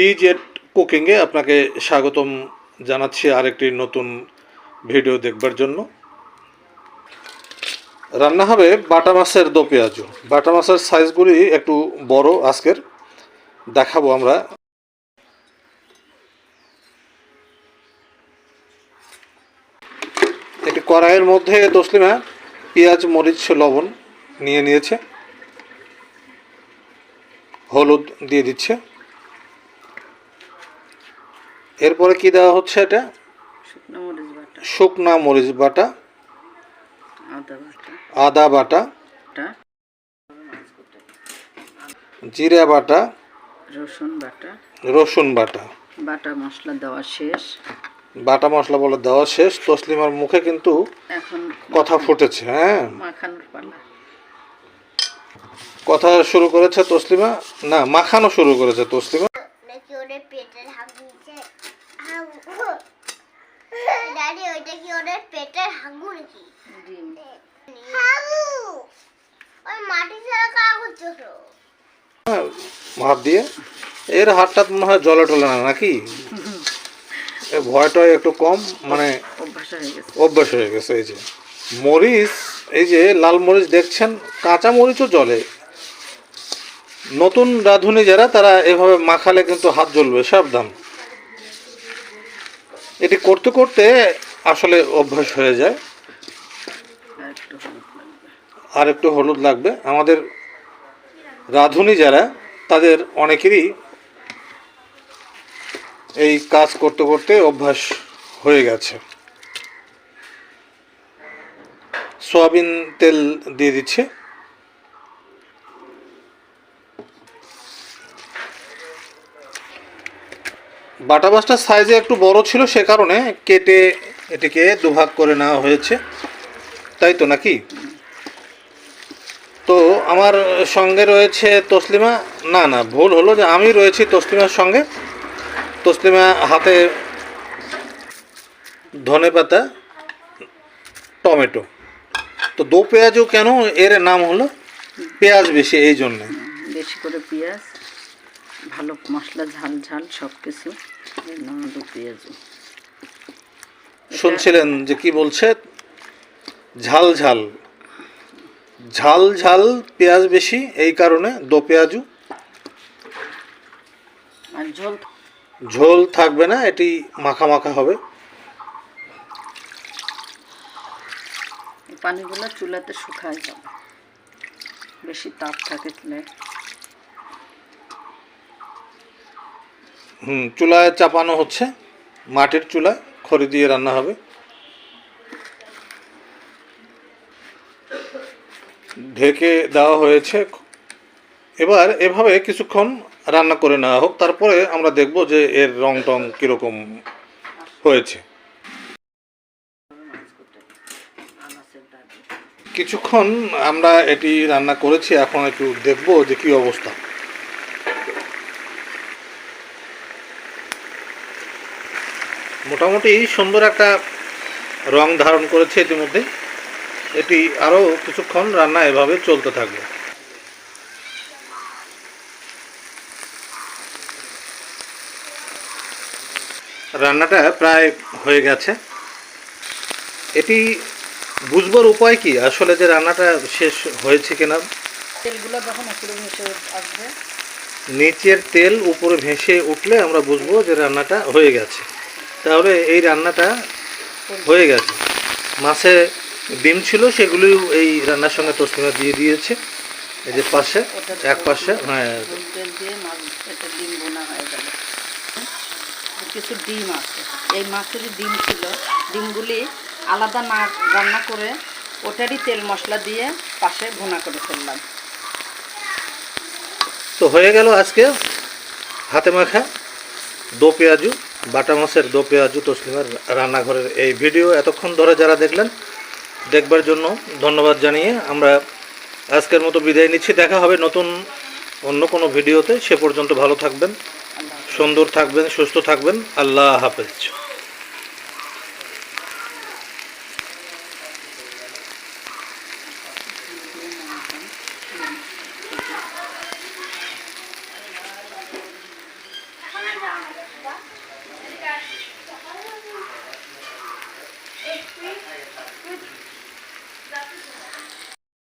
টি Z কুকিংয়ে আপনাকে স্বাগতম জানাচ্ছি আরেকটি নতুন ভিডিও দেখবার জন্য। রান্না হবে বাটা মাছের দো পেঁয়াজু। বাটা মাছের সাইজগুলি একটু বড় আজকের। দেখাবো আমরা। একটি কড়াইয়ের মধ্যে তসলিমা, পেঁয়াজ, মরিচ, লবণ নিয়ে নিয়েছে। হলুদ দিয়ে দিচ্ছে। এরপরে কি দেওয়া হচ্ছে এটা? শুকনো মরিচ বাটা। শুকনা মরিচ বাটা। আদা বাটা। আদা বাটা। জিরা বাটা। রসুন বাটা। রসুন বাটা। বাটা মশলা দেওয়া শেষ। বাটা মশলা বলে দেওয়া শেষ। তসলিমার মুখে কিন্তু এখন কথা ফুটেছে হ্যাঁ। মাখানোর পালা। কথা শুরু করেছে তসলিমা? না মাখানো শুরু করেছে তসলিমা। দাদি ওইটা কি ওদের পেটের হাগু নাকি? ডিম। হাগু! ওই মাটি ছাড়া কারা করছ তো দিয়ে? এর হাতটা মনে হয় জলে টলে না নাকি? এ ভয়টা একটু কম মানে অভ্যাস হয়ে গেছে। অভ্যাস হয়ে গেছে এই যে। মরিচ এই যে লাল মরিচ দেখছেন কাঁচা মরিচও জলে। নতুন রাঁধুনি যারা তারা এভাবে মাখালে কিন্তু হাত জ্বলবে সাবধান। এটি করতে করতে আসলে অভ্যাস হয়ে যায়। আর একটু হলুদ লাগবে। আমাদের রাঁধুনি যারা, তাদের অনেকেরই এই কাজ করতে করতে অভ্যাস হয়ে গেছে। সোয়াবিন তেল দিয়ে দিচ্ছে। বাটা মাছটার সাইজে একটু বড় ছিল সে কারণে কেটে এটিকে দুভাগ করে নেওয়া হয়েছে। তাই তো নাকি? তো আমার সঙ্গে রয়েছে তসলিমা। না না, ভুল হলো যে আমি রয়েছি তসলিমার সঙ্গে। তসলিমা হাতে ধনেপাতা টমেটো। তো দো পেঁয়াজও কেন? এর নাম হলো পেঁয়াজ বেশি, এই জন্যে। বেশি করে পেঁয়াজ। ভালো মশলা ঝাল ঝাল সব কিছু পেঁয়াজ। শুনছিলেন যে কি বলছে? ঝাল ঝাল। ঝাল ঝাল পেঁয়াজ বেশি এই কারণে দো পেঁয়াজু। আর ঝোল ঝোল থাকবে না এটি মাখা মাখা হবে। পানিগুলো চুলাতে শুকায় যাবে। বেশি তাপ থাকে চুলায়। হুম, চুলায় চাপানো হচ্ছে। মাটির চুলায় খড়ি দিয়ে রান্না হবে। ঢেকে দেওয়া হয়েছে। এবার এভাবে কিছুক্ষণ রান্না করে নেওয়া হোক, তারপরে আমরা দেখব যে এর রং টং কীরকম হয়েছে। কিছুক্ষণ আমরা এটি রান্না করেছি, এখন একটু দেখব যে কী অবস্থা। মোটামুটি সুন্দর একটা রং ধারণ করেছে ইতিমধ্যে। এটি আরও কিছুক্ষণ রান্না এভাবে চলতে থাকবে। রান্নাটা প্রায় হয়ে গেছে। এটি বুঝবার উপায় কি? আসলে যে রান্নাটা শেষ হয়েছে কিনা? তেলগুলো যখন উপরে মিশে আসবে। নিচের তেল উপরে ভেসে উঠলে আমরা বুঝব যে রান্নাটা হয়ে গেছে। তাহলে এই রান্নাটা হয়ে গেছে। মাছে ডিম ছিল সেগুলিও এই রান্নার সঙ্গে তসলিমা দিয়ে দিয়েছে। এই যে পাশে এক পাশে হ্যাঁ। কিছু ডিম আছে। এই মাছের ডিম ছিল। ডিমগুলি আলাদা না রান্না করে ওটারই তেল মশলা দিয়ে পাশে ভুনা করে ফেললাম। তো হয়ে গেল আজকে হাতে মাখা দো পেঁয়াজু। বাটা মাছের দো পেঁয়াজু তসলিমার রান্নাঘরের এই ভিডিও এতক্ষণ ধরে যারা দেখলেন, দেখবার জন্য ধন্যবাদ জানিয়ে আমরা আজকের মতো বিদায় নিচ্ছি। দেখা হবে নতুন অন্য কোনো ভিডিওতে। সে পর্যন্ত ভালো থাকবেন, সুন্দর থাকবেন, সুস্থ থাকবেন। আল্লাহ হাফেজ।